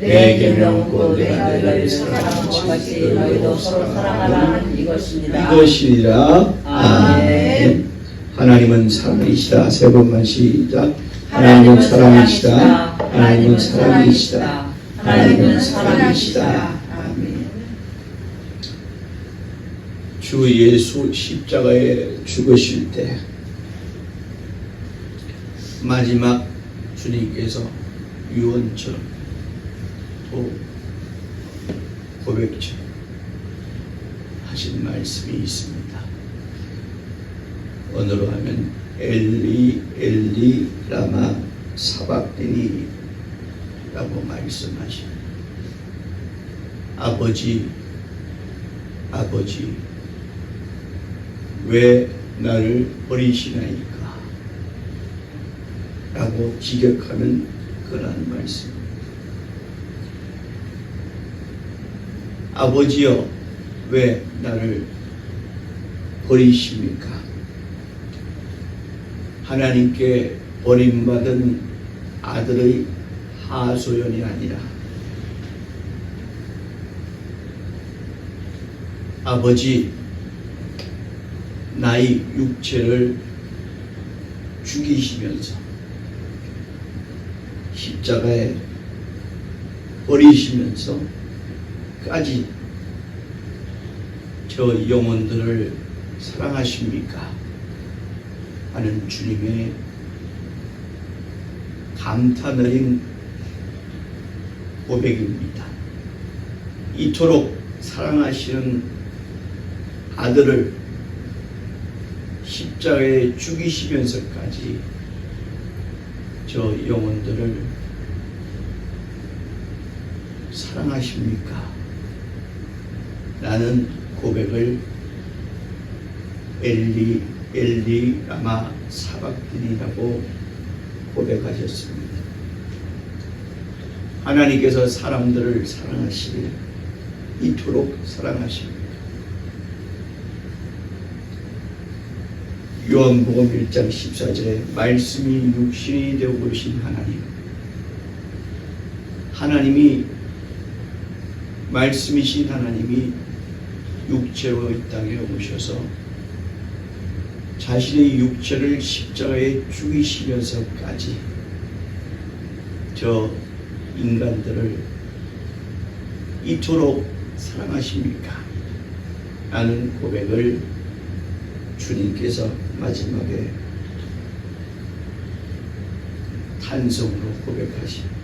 내 계명은 곧 내가 너희를 사랑하는 것 같이 너희도 서로 사랑하라는 이것입니다. 이것이니라. 아멘. 하나님은 사랑이시다. 세 번만 시작. 하나님은 사랑이시다. 하나님은 사랑이시다. 하나님은 사랑이시다. 주 예수 십자가에 죽으실 때 마지막 주님께서 유언처럼 또 고백처럼 하신 말씀이 있습니다. 언어로 하면 엘리 엘리 라마 사박디니 라고 말씀하십니다. 아버지 아버지 왜 나를 버리시나이까 라고 지적하는 그러한 말씀 아버지여 왜 나를 버리십니까? 하나님께 버림받은 아들의 하소연이 아니라 아버지 나의 육체를 죽이시면서 십자가에 버리시면서 까지 저 영혼들을 사랑하십니까? 하는 주님의 감탄 어린 고백입니다. 이토록 사랑하시는 아들을 십자가에 죽이시면서까지 저 영혼들을 사랑하십니까? 라는 고백을 엘리 엘리 라마 사박딘이라고 고백하셨습니다. 하나님께서 사람들을 사랑하시니 이토록 사랑하십니다. 요한복음 1장 14절에 말씀이 육신이 되어 오신 하나님 하나님이 말씀이신 하나님이 육체로 이 땅에 오셔서 자신의 육체를 십자가에 죽이시면서까지 저 인간들을 이토록 사랑하십니까? 라는 고백을 주님께서 마지막에 탄성으로 고백하십니다.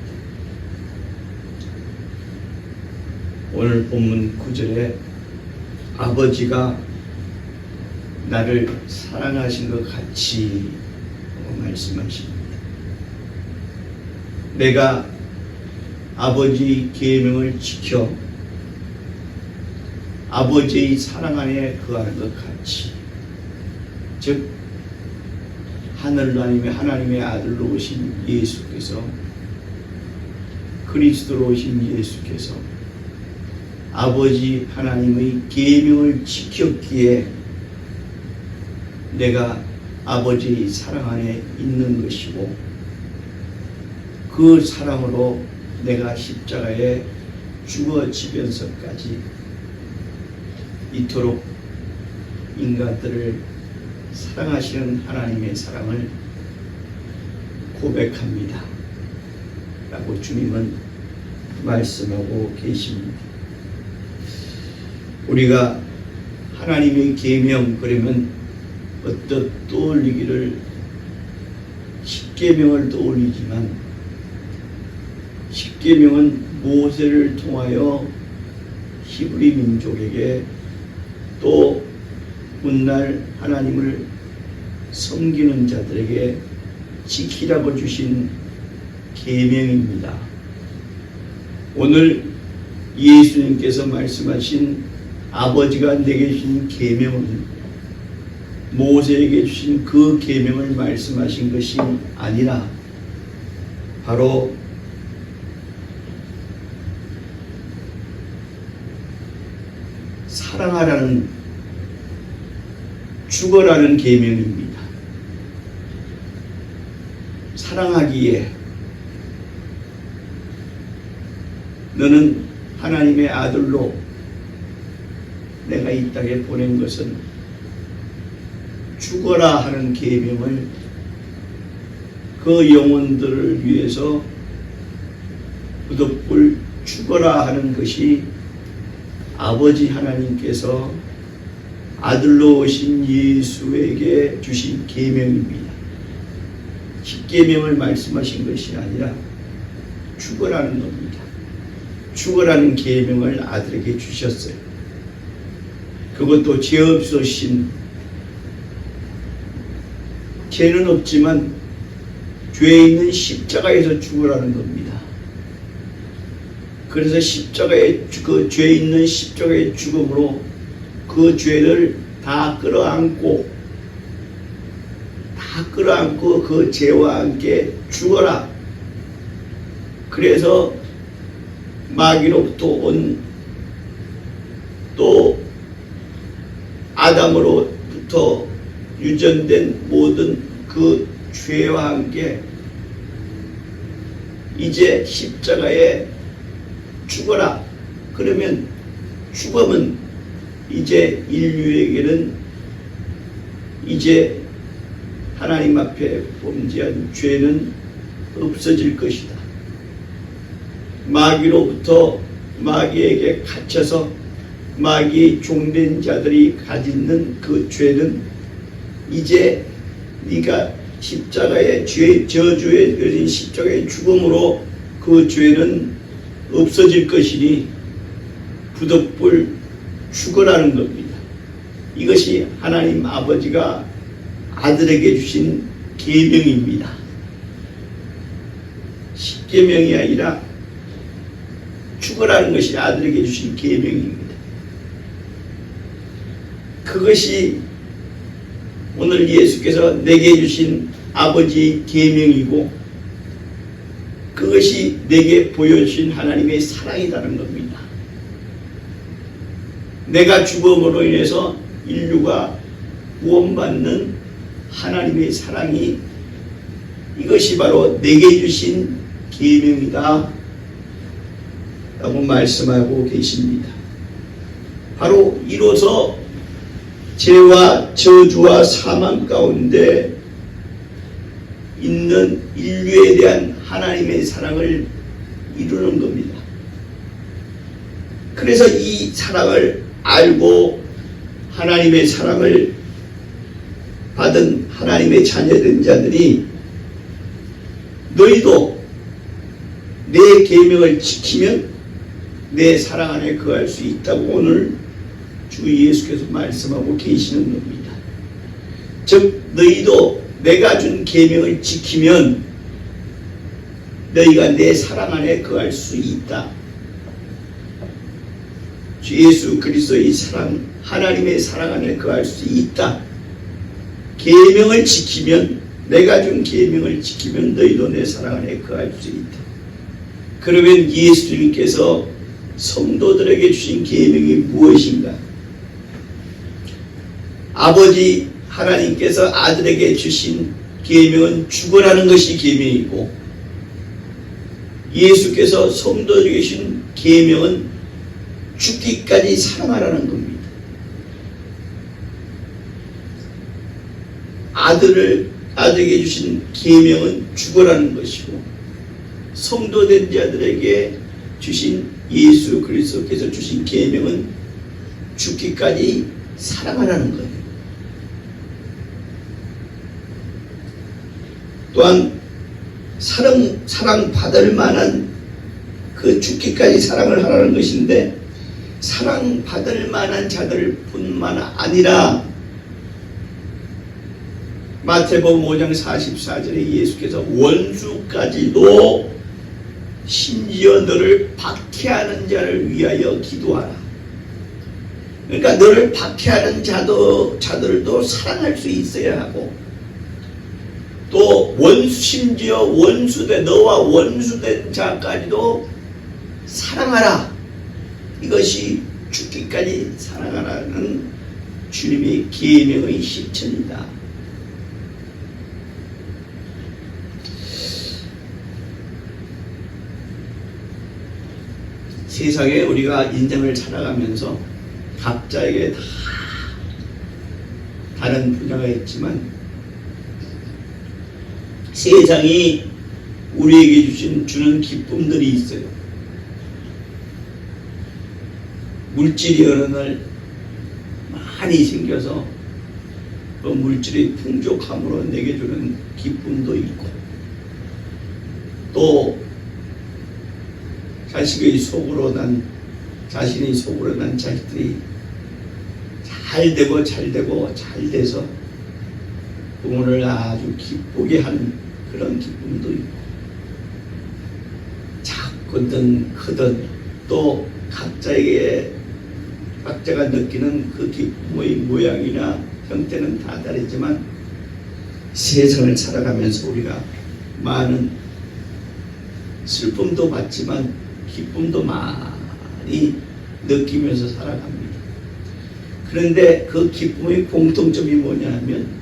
오늘 본문 9절에 아버지가 나를 사랑하신 것 같이 말씀하십니다. 내가 아버지 계명을 지켜 아버지의 사랑 안에 거하는 것 같이 즉 아니면 하나님의 아들로 오신 예수께서 그리스도로 오신 예수께서 아버지 하나님의 계명을 지켰기에 내가 아버지의 사랑 안에 있는 것이고 그 사랑으로 내가 십자가에 죽어지면서까지 이토록 인간들을 사랑하시는 하나님의 사랑을 고백합니다. 라고 주님은 말씀하고 계십니다. 우리가 하나님의 계명 그러면 어떻 떠올리기를 십계명을 떠올리지만 십계명은 모세를 통하여 히브리 민족에게 또 훗날 하나님을 섬기는 자들에게 지키라고 주신 계명입니다. 오늘 예수님께서 말씀하신 아버지가 내게 주신 계명은 모세에게 주신 그 계명을 말씀하신 것이 아니라 바로 사랑하라는 죽어라는 계명입니다. 사랑하기에 너는 하나님의 아들로 이 땅에 보낸 것은 죽어라 하는 계명을 그 영혼들을 위해서 부득불 죽어라 하는 것이 아버지 하나님께서 아들로 오신 예수에게 주신 계명입니다. 십계명을 말씀하신 것이 아니라 죽어라는 겁니다. 죽어라는 계명을 아들에게 주셨어요. 그것도 죄 없으신 죄는 없지만 죄 있는 십자가에서 죽으라는 겁니다. 그래서 십자가에 그 죄 있는 십자가의 죽음으로 그 죄를 다 끌어안고 다 끌어안고 그 죄와 함께 죽어라. 그래서 마귀로부터 온 또 아담으로부터 유전된 모든 그 죄와 함께 이제 십자가에 죽어라. 그러면 죽음은 이제 인류에게는 이제 하나님 앞에 범죄한 죄는 없어질 것이다. 마귀로부터 마귀에게 갇혀서 마귀의 종된 자들이 가지는 그 죄는 이제 네가 십자가의 죄 저주에 걸린 십자가의 죽음으로 그 죄는 없어질 것이니 부득불 죽어라는 겁니다. 이것이 하나님 아버지가 아들에게 주신 계명입니다. 십계명이 아니라 죽어라는 것이 아들에게 주신 계명입니다. 그것이 오늘 예수께서 내게 주신 아버지의 계명이고 그것이 내게 보여주신 하나님의 사랑이라는 겁니다. 내가 죽음으로 인해서 인류가 구원받는 하나님의 사랑이 이것이 바로 내게 주신 계명이다 라고 말씀하고 계십니다. 바로 이로써 죄와 저주와 사망 가운데 있는 인류에 대한 하나님의 사랑을 이루는 겁니다. 그래서 이 사랑을 알고 하나님의 사랑을 받은 하나님의 자녀된 자들이 너희도 내 계명을 지키면 내 사랑 안에 거할 수 있다고 오늘 주 예수께서 말씀하고 계시는 겁니다. 즉 너희도 내가 준 계명을 지키면 너희가 내 사랑 안에 거할 수 있다. 주 예수 그리스도의 사랑, 하나님의 사랑 안에 거할 수 있다. 계명을 지키면 내가 준 계명을 지키면 너희도 내 사랑 안에 거할 수 있다. 그러면 예수님께서 성도들에게 주신 계명이 무엇인가? 아버지 하나님께서 아들에게 주신 계명은 죽어라는 것이 계명이고 예수께서 성도에게 주신 계명은 죽기까지 사랑하라는 겁니다. 아들을 아들에게 주신 계명은 죽어라는 것이고 성도된 자들에게 주신 예수 그리스도께서 주신 계명은 죽기까지 사랑하라는 거예요. 또한 사랑 사랑 받을 만한 그 죽기까지 사랑을 하라는 것인데 사랑 받을 만한 자들 뿐만 아니라 마태복음 5장 44절에 예수께서 원수까지도 심지어 너를 박해하는 자를 위하여 기도하라. 그러니까 너를 박해하는 자도 자들도 사랑할 수 있어야 하고 또 원수 심지어 원수된 너와 원수된 자까지도 사랑하라. 이것이 죽기까지 사랑하라는 주님의 계명의 실천이다. 세상에 우리가 인생을 살아가면서 각자에게 다 다른 분야가 있지만 세상이 우리에게 주신 주는 기쁨들이 있어요. 물질이 어느 날 많이 생겨서 그 물질의 풍족함으로 내게 주는 기쁨도 있고 또 자식의 속으로 난 자신의 속으로 난 자식들이 잘 되고 잘 되고 잘 돼서 부모를 아주 기쁘게 하는 그런 기쁨도 있고 작거든 크든 또 각자에게 각자가 느끼는 그 기쁨의 모양이나 형태는 다 다르지만 세상을 살아가면서 우리가 많은 슬픔도 받지만 기쁨도 많이 느끼면서 살아갑니다. 그런데 그 기쁨의 공통점이 뭐냐 하면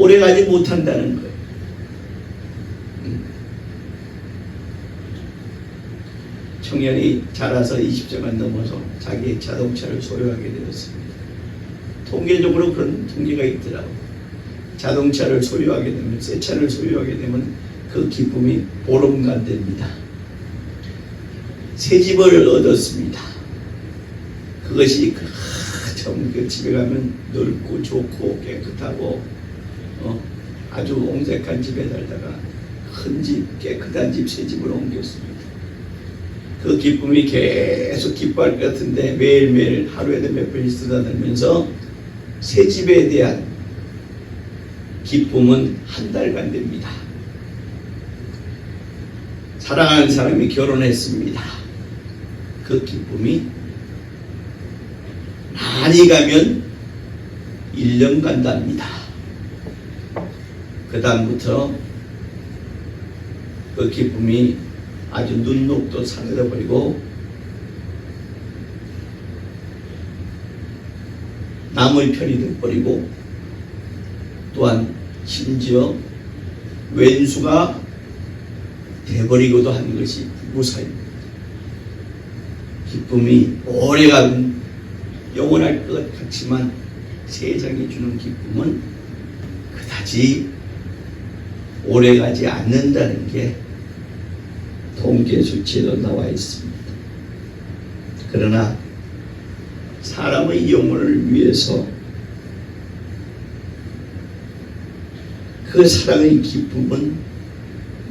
오래가지 못한다는 거예요. 음. 청년이 자라서 20세만 넘어서 자기의 자동차를 소유하게 되었습니다. 통계적으로 그런 통계가 있더라고요. 자동차를 소유하게 되면, 새 차를 소유하게 되면 그 기쁨이 보름간 됩니다. 새 집을 얻었습니다. 그것이 그 처음 그 집에 가면 넓고 좋고 깨끗하고 어, 아주 옹색한 집에 살다가 큰 집, 깨끗한 집, 새 집을 옮겼습니다. 그 기쁨이 계속 기뻐할 것 같은데 매일매일 하루에도 몇 번씩 쓰다듬으면서 새 집에 대한 기쁨은 한 달간 됩니다. 사랑하는 사람이 결혼했습니다. 그 기쁨이 많이 가면 1년 간답니다. 그 다음부터 그 기쁨이 아주 눈녹도 사라져 버리고 남의 편이 돼버리고 또한 심지어 왼수가 돼버리고도 하는 것이 부부 사이입니다. 기쁨이 오래가면 영원할 것 같지만 세상이 주는 기쁨은 그다지 오래가지 않는다는 게 통계 수치에도 나와 있습니다. 그러나 사람의 영혼을 위해서 그 사랑의 기쁨은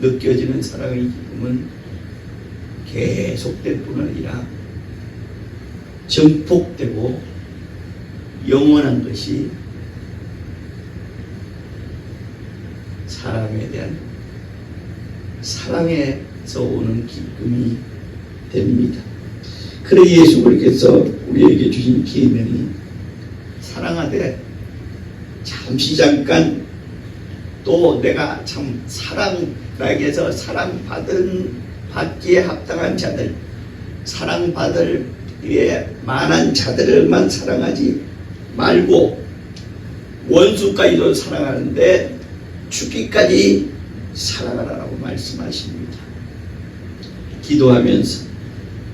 느껴지는 사랑의 기쁨은 계속될 뿐 아니라 증폭되고 영원한 것이 사람에 대한 사랑에서 오는 기쁨이 됩니다. 그래 예수님께서 우리에게 주신 계명이 사랑하되 잠시 잠깐 또 내가 참 사랑 나에게서 사랑 받은 받기에 합당한 자들 사랑 받을 위에 만한 자들만 사랑하지 말고 원수까지도 사랑하는데 죽기까지 사랑하라고 말씀하십니다. 기도하면서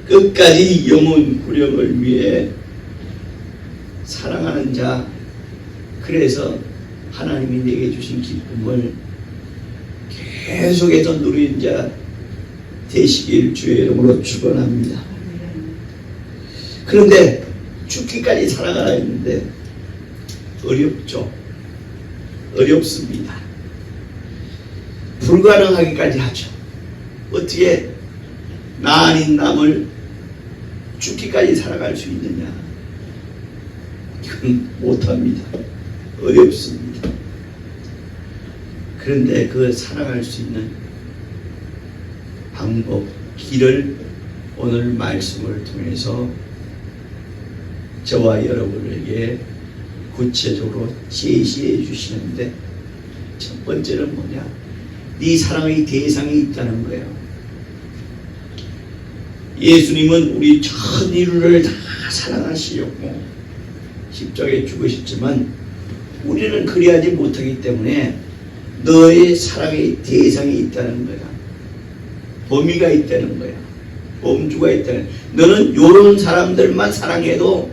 끝까지 영혼 구력을 위해 사랑하는 자 그래서 하나님이 내게 주신 기쁨을 계속해서 누리는 자 되시길 주의 이름으로 축원합니다. 그런데 죽기까지 살아가라 했는데 어렵죠. 어렵습니다. 불가능하기까지 하죠. 어떻게 나 아닌 남을 죽기까지 살아갈 수 있느냐? 이건 못합니다. 어렵습니다. 그런데 그 살아갈 수 있는 방법, 길을 오늘 말씀을 통해서 저와 여러분에게 구체적으로 제시해 주시는데 첫 번째는 뭐냐? 네 사랑의 대상이 있다는 거예요. 예수님은 우리 전 인류를 다 사랑하시려고 십자가에 죽으셨지만 우리는 그리하지 못하기 때문에 너의 사랑의 대상이 있다는 거야. 범위가 있다는 거야. 범주가 있다는. 너는 요런 사람들만 사랑해도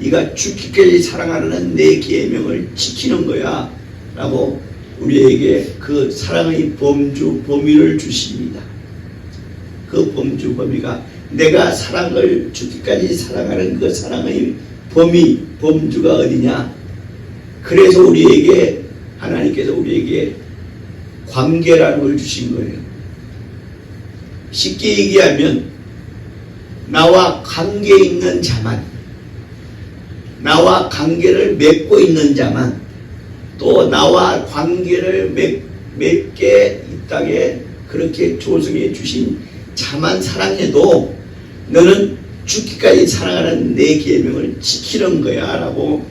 네가 죽기까지 사랑하는 내 계명을 지키는 거야. 라고 우리에게 그 사랑의 범주, 범위를 주십니다. 그 범주, 범위가 내가 사랑을 죽기까지 사랑하는 그 사랑의 범위, 범주가 어디냐? 그래서 우리에게 하나님께서 우리에게 관계라는 걸 주신 거예요. 쉽게 얘기하면 나와 관계 있는 자만 나와 관계를 맺고 있는 자만 또 나와 관계를 맺, 맺게 이 땅에 그렇게 조성해 주신 자만 사랑해도 너는 죽기까지 사랑하는 내 계명을 지키는 거야 라고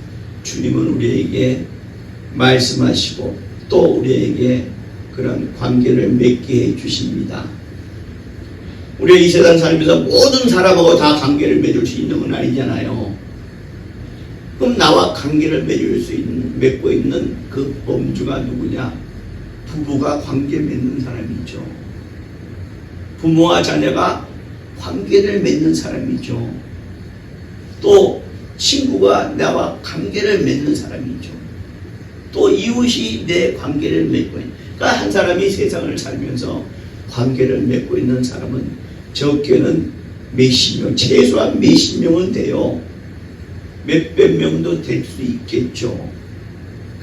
주님은 우리에게 말씀하시고 또 우리에게 그런 관계를 맺게 해 주십니다. 우리가 이 세상 살면서 모든 사람하고 다 관계를 맺을 수 있는 건 아니잖아요. 그럼 나와 관계를 맺을 수 있는, 맺고 있는 그 범주가 누구냐? 부부가 관계 맺는 사람이죠. 부모와 자녀가 관계를 맺는 사람이죠. 또 친구가 나와 관계를 맺는 사람이죠. 또 이웃이 내 관계를 맺고 있는. 그러니까 한 사람이 세상을 살면서 관계를 맺고 있는 사람은 적게는 몇십 명, 최소한 몇십 명은 돼요. 몇백 명도 될 수 있겠죠.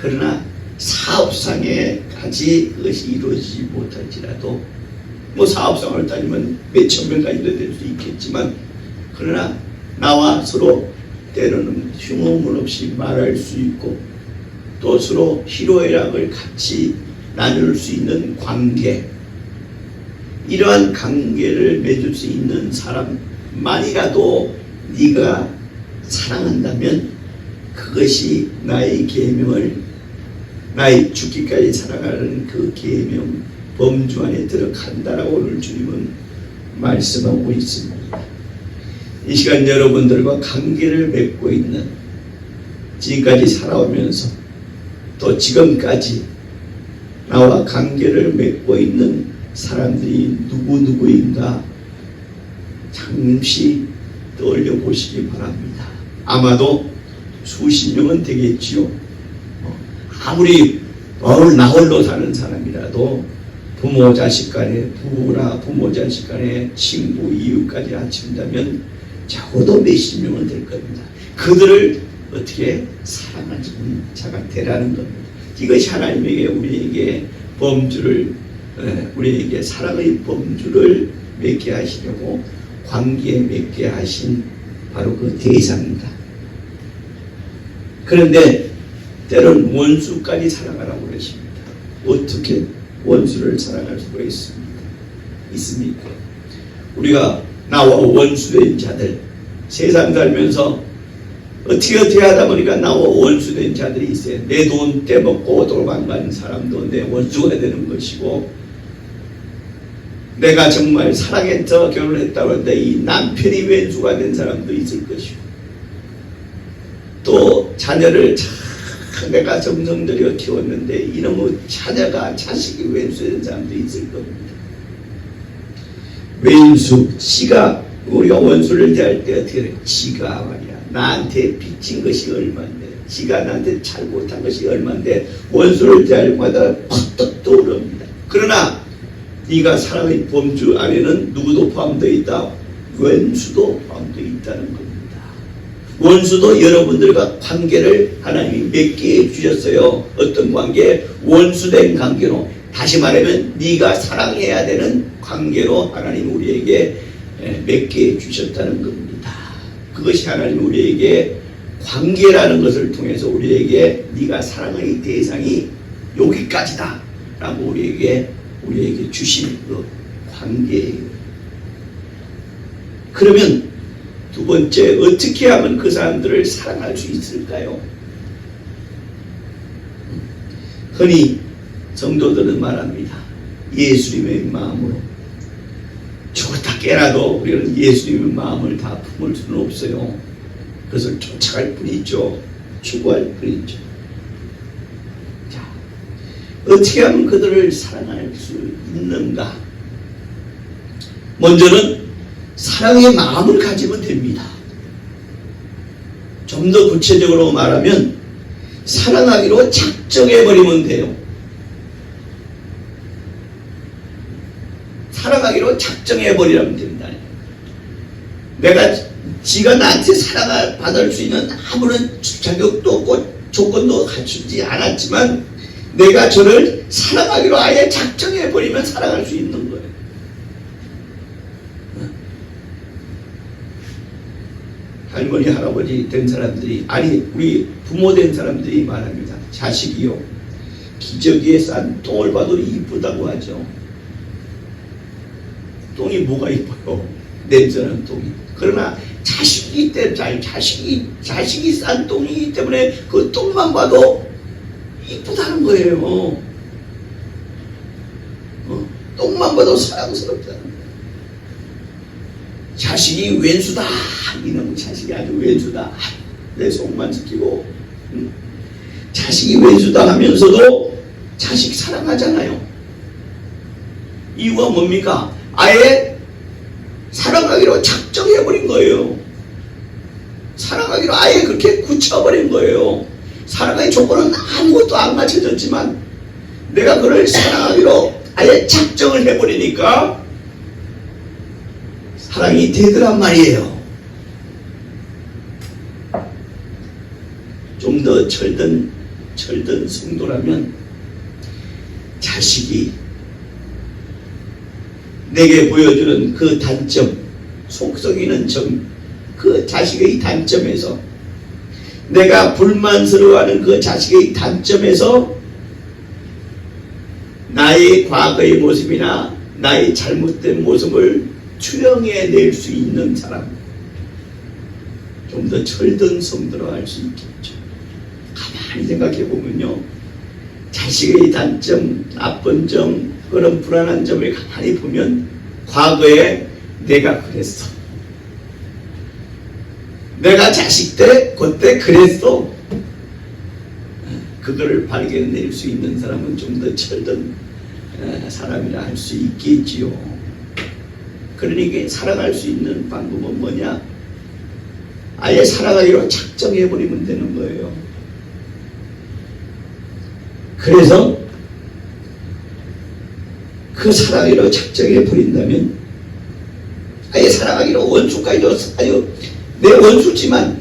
그러나 사업상에까지 그것이 이루어지지 못할지라도 뭐 사업상을 따지면 몇천 명까지도 될 수 있겠지만 그러나 나와 서로 때로는 흉어물 없이 말할 수 있고 또 서로 희로애락을 같이 나눌 수 있는 관계 이러한 관계를 맺을 수 있는 사람만이라도 네가 사랑한다면 그것이 나의 계명을 나의 죽기까지 살아가는 그 계명 범주 안에 들어간다라고 오늘 주님은 말씀하고 있습니다. 이 시간 여러분들과 관계를 맺고 있는 지금까지 살아오면서 또 지금까지 나와 관계를 맺고 있는 사람들이 누구누구인가 잠시 떠올려 보시기 바랍니다. 아마도 수십 명은 되겠지요. 어, 아무리 마을 나홀로 사는 사람이라도 부모 자식 간에 부부나 부모 자식 간에 친구 이웃까지 합친다면 적어도 몇십 명은 될 겁니다. 그들을 어떻게 사랑하는 자가 되라는 겁니다. 이것이 하나님에게 우리에게 범주를 에, 우리에게 사랑의 범주를 맺게 하시려고 관계에 맺게 하신 바로 그 대상입니다. 그런데 때론 원수까지 사랑하라고 그러십니다. 어떻게 원수를 사랑할 수가 있습니까? 있습니까? 우리가 나와 원수된 자들 세상 살면서 어떻게 어떻게 하다 보니까 나와 원수된 자들이 있어요. 내 돈 떼먹고 도망간 사람도 내 원수가 되는 것이고 내가 정말 사랑해서 결혼했다고 하는데 이 남편이 왼수가 된 사람도 있을 것이고 또 자녀를 참 내가 정성 들여 키웠는데 이놈의 자녀가 자식이 왼수된 사람도 있을 겁니다. 왼수, 지가 우리가 원수를 대할 때 어떻게 돼? 지가 말이야 나한테 빚진 것이 얼마인데 지가 나한테 잘 못한 것이 얼마인데 원수를 대할 때마다 팍떡 떠오릅니다. 그러나 네가 사랑의 범주 안에는 누구도 포함되어 있다. 왼수도 포함되어 있다는 겁니다. 원수도 여러분들과 관계를 하나님이 맺게 해주셨어요. 어떤 관계? 원수된 관계로. 다시 말하면 네가 사랑해야 되는 관계로 하나님 우리에게 에, 맺게 해주셨다는 겁니다. 그것이 하나님 우리에게 관계라는 것을 통해서 우리에게 네가 사랑의 대상이 여기까지다 라고 우리에게 우리에게 주신 그 관계예요. 그러면 두 번째 어떻게 하면 그 사람들을 사랑할 수 있을까요? 흔히 성도들은 말합니다. 예수님의 마음으로 죽었다 깨라도 우리는 예수님의 마음을 다 품을 수는 없어요. 그것을 쫓아갈 뿐이죠. 추구할 뿐이죠. 자, 어떻게 하면 그들을 사랑할 수 있는가? 먼저는 사랑의 마음을 가지면 됩니다. 좀 더 구체적으로 말하면 사랑하기로 작정해버리면 돼요. 사랑하기로 작정해버리라면 된다. 내가 지가 나한테 사랑을 받을 수 있는 아무런 자격도 없고 조건도 갖추지 않았지만 내가 저를 사랑하기로 아예 작정해버리면 사랑할 수 있는 거예요. 할머니 할아버지 된 사람들이 아니 우리 부모 된 사람들이 말합니다. 자식이요 기저귀에 싼 똥을 봐도 이쁘다고 하죠. 똥이 뭐가 이뻐요? 냄새는 똥이. 그러나 자식이 때문에 자식이 자식이 싼 똥이기 때문에 그 똥만 봐도 이쁘다는 거예요. 어, 똥만 봐도 사랑스럽다는. 자식이 왼수다. 이놈 자식이 아주 왼수다. 내 속만 지키고 음. 자식이 왼수다 하면서도 자식 사랑하잖아요. 이유가 뭡니까? 아예 사랑하기로 작정해버린 거예요. 사랑하기로 아예 그렇게 굳혀버린 거예요. 사랑의 조건은 아무것도 안 맞춰졌지만 내가 그를 사랑하기로 아예 작정을 해버리니까 사랑이 되더란 말이에요. 좀 더 철든 철든 성도라면 자식이 내게 보여주는 그 단점, 속썩이는 점, 그 자식의 단점에서 내가 불만스러워하는 그 자식의 단점에서 나의 과거의 모습이나 나의 잘못된 모습을 투영해낼 수 있는 사람 좀 더 철든 성도로 할 수 있겠죠. 가만히 생각해 보면요. 자식의 단점, 나쁜 점, 그런 불안한 점을 가만히 보면 과거에 내가 그랬어. 내가 자식 때 그때 그랬어. 그거를 발견낼 수 있는 사람은 좀 더 철든 에, 사람이라 할 수 있겠지요. 그러니까 사랑할 수 있는 방법은 뭐냐? 아예 사랑하기로 작정해버리면 되는 거예요. 그래서 그 사랑하기로 작정해 버린다면 아예 사랑하기로 원수까지도 아유 내 원수지만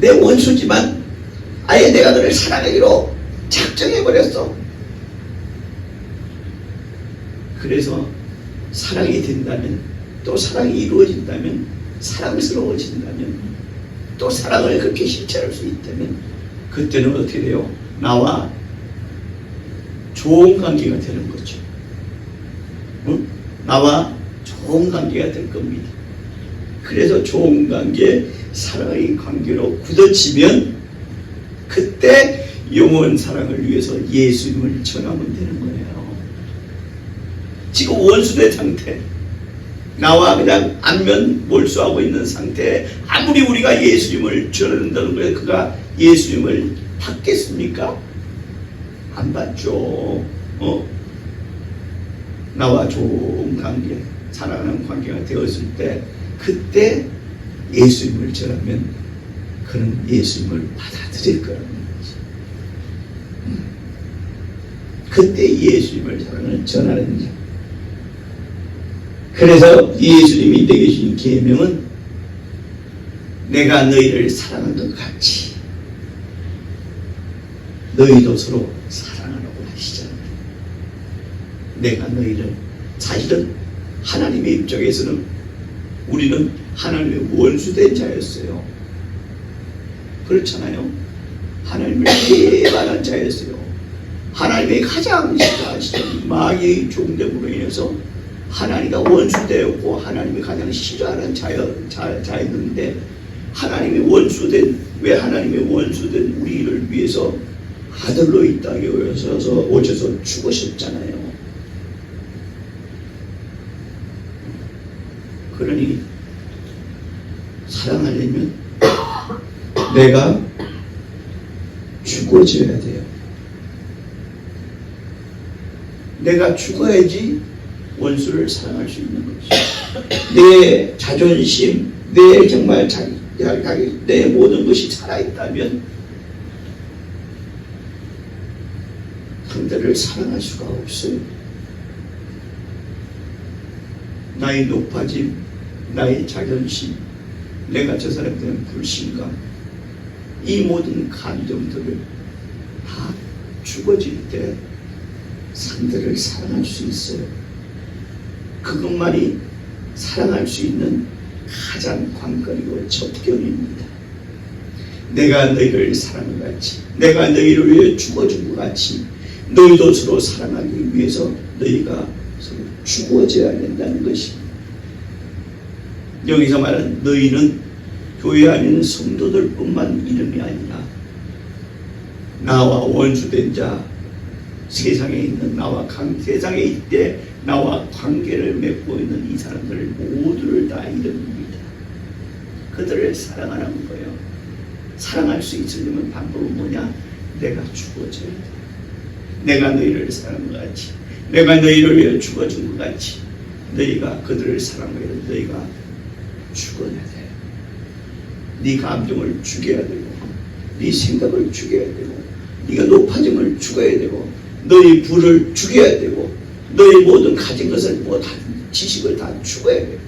내 원수지만 아예 내가 너를 사랑하기로 작정해 버렸어. 그래서 사랑이 된다면 또 사랑이 이루어진다면 사랑스러워진다면 또 사랑을 그렇게 실천할 수 있다면 그때는 어떻게 돼요? 나와 좋은 관계가 되는 거죠. 응? 나와 좋은 관계가 될 겁니다. 그래서 좋은 관계, 사랑의 관계로 굳어지면 그때 영원 사랑을 위해서 예수님을 전하면 되는 거예요. 지금 원수된 상태, 나와 그냥 안면 몰수하고 있는 상태에 아무리 우리가 예수님을 전한다는 거예요. 그가 예수님을 받겠습니까? 안 받죠. 어? 나와 좋은 관계, 사랑하는 관계가 되었을 때 그때 예수님을 전하면 그는 예수님을 받아들일 거라는 거지. 음. 그때 예수님을 사랑을 전하는 자. 그래서 예수님이 내게 주신 계명은 내가 너희를 사랑한 것 같이 너희도 서로 사랑하라고 하시잖아요. 내가 너희를 사실은 하나님의 입장에서는 우리는 하나님의 원수된 자였어요. 그렇잖아요. 하나님을 배반한 자였어요. 하나님의 가장 싫어하시는 마귀의 종됨으로 인해서 하나님과 원수되었고 하나님이 가장 싫어하는 자여, 자, 자였는데 하나님이 원수된 왜 하나님의 원수된 우리를 위해서 아들로 이 땅에 오셔서 오셔서 죽으셨잖아요. 그러니 사랑하려면 내가 죽어져야 돼요. 내가 죽어야지 원수를 사랑할 수 있는 것이. 내 자존심, 내 정말 자기, 자기, 내 모든 것이 살아있다면 상대를 사랑할 수가 없어요. 나의 높아짐, 나의 자존심, 내가 저 사람에 대한 불신감, 이 모든 감정들을 다 죽어질 때 상대를 사랑할 수 있어요. 그것만이 사랑할 수 있는 가장 관건이고 접견입니다. 내가 너희를 사랑한 것 같이, 내가 너희를 위해 죽어준 것 같이, 너희도 서로 사랑하기 위해서 너희가 서로 죽어져야 된다는 것입니다. 여기서 말하는 너희는 교회 있는 성도들뿐만 이름이 아니라 나와 원수된 자, 세상에 있는 나와 관, 세상에 있때 나와 관계를 맺고 있는 이 사람들 모두를 다 이름입니다. 그들을 사랑하는 거예요. 사랑할 수 있으려면 방법은 뭐냐? 내가 죽어져야 돼. 내가 너희를 사랑한 것 같이, 내가 너희를 위해 죽어준 것 같이, 너희가 그들을 사랑하여 너희가 죽어야 돼. 네 감정을 죽여야 되고, 네 생각을 죽여야 되고, 네가 높아짐을 죽여야 되고, 너희 부를 죽여야 되고, 너희 모든 가진 것을 뭐다 지식을 다 죽어야 돼.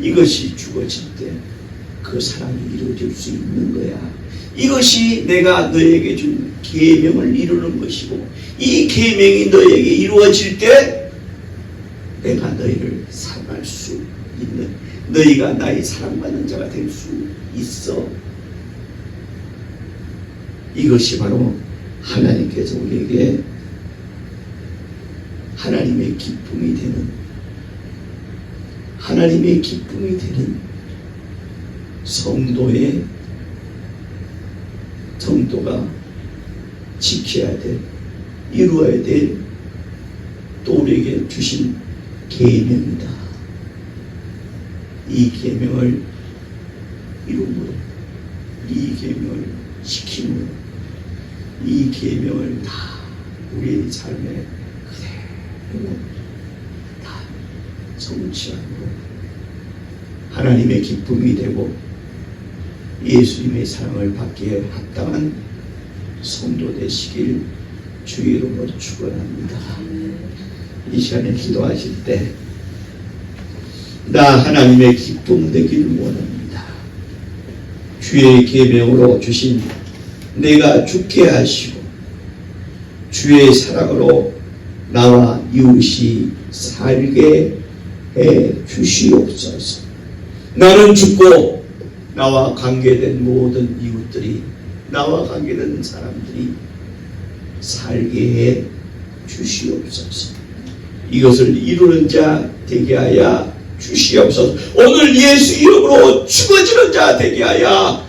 이것이 죽어질 때 그 사랑이 이루어질 수 있는 거야. 이것이 내가 너에게 준 계명을 이루는 것이고 이 계명이 너에게 이루어질 때 내가 너희를 사랑할 수 있는 너희가 나의 사랑받는 자가 될 수 있어. 이것이 바로 하나님께서 우리에게 하나님의 기쁨이 되는 하나님의 기쁨이 되는 성도의 성도가 지켜야 될 이루어야 될 또 우리에게 주신 계명이다. 이 계명을 이루므로 이 계명을 지킴으로 이 계명을 다 우리의 삶에 다 성취함으로 하나님의 기쁨이 되고 예수님의 사랑을 받기에 합당한 성도 되시길 주의 이름으로 축원합니다. 이 시간에 기도하실 때 나 하나님의 기쁨 되기를 원합니다. 주의 계명으로 주신 내가 죽게 하시고 주의 사랑으로 나와 이웃이 살게 해 주시옵소서. 나는 죽고 나와 관계된 모든 이웃들이 나와 관계된 사람들이 살게 해 주시옵소서. 이것을 이루는 자 되게 하여 주시옵소서. 오늘 예수 이름으로 죽어지는 자 되게 하여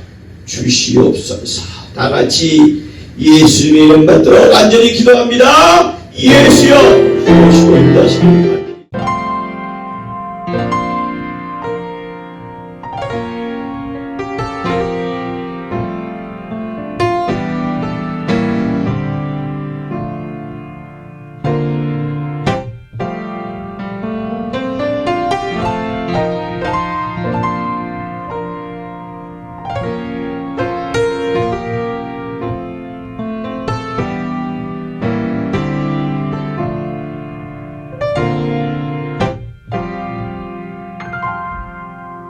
주시옵소서. 다 같이 예수님의 이름 받들어 간절히 기도합니다. 예수여, 주시옵소서.